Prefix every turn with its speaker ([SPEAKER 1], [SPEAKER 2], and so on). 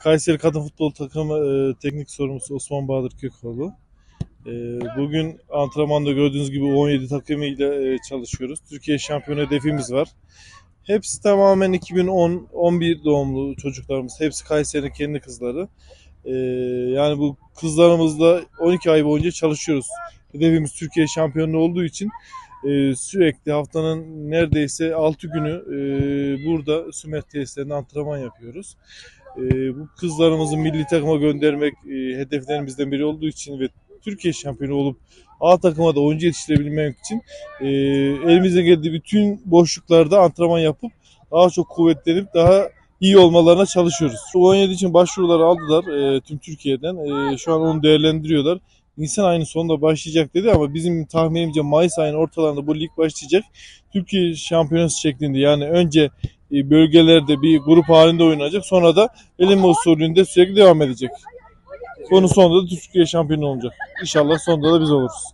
[SPEAKER 1] Kayseri Kadın Futbol Takımı e, teknik sorumlusu Osman Bahadır Kökoğlu. E, bugün antrenmanda gördüğünüz gibi 17 takımıyla e, çalışıyoruz. Türkiye şampiyonu hedefimiz var. Hepsi tamamen 2010-11 doğumlu çocuklarımız. Hepsi Kayseri'nin kendi kızları. E, yani bu kızlarımızla 12 ay boyunca çalışıyoruz. Hedefimiz Türkiye şampiyonu olduğu için e, sürekli haftanın neredeyse 6 günü e, burada Sümer tesislerinde antrenman yapıyoruz. E, bu kızlarımızı milli takıma göndermek e, hedeflerimizden biri olduğu için ve Türkiye şampiyonu olup A takıma da oyuncu yetiştirebilmek için e, elimizden geldiği bütün boşluklarda antrenman yapıp daha çok kuvvetlenip daha iyi olmalarına çalışıyoruz. 17 için başvuruları aldılar e, tüm Türkiye'den. E, şu an onu değerlendiriyorlar. Nisan ayının sonunda başlayacak dedi ama bizim tahminimce Mayıs ayının ortalarında bu lig başlayacak. Türkiye şampiyonası şeklinde yani önce bölgelerde bir grup halinde oynanacak. Sonra da eleme usulünde sürekli devam edecek. Bunun sonunda da Türkiye şampiyonu olacak. İnşallah sonunda da biz oluruz.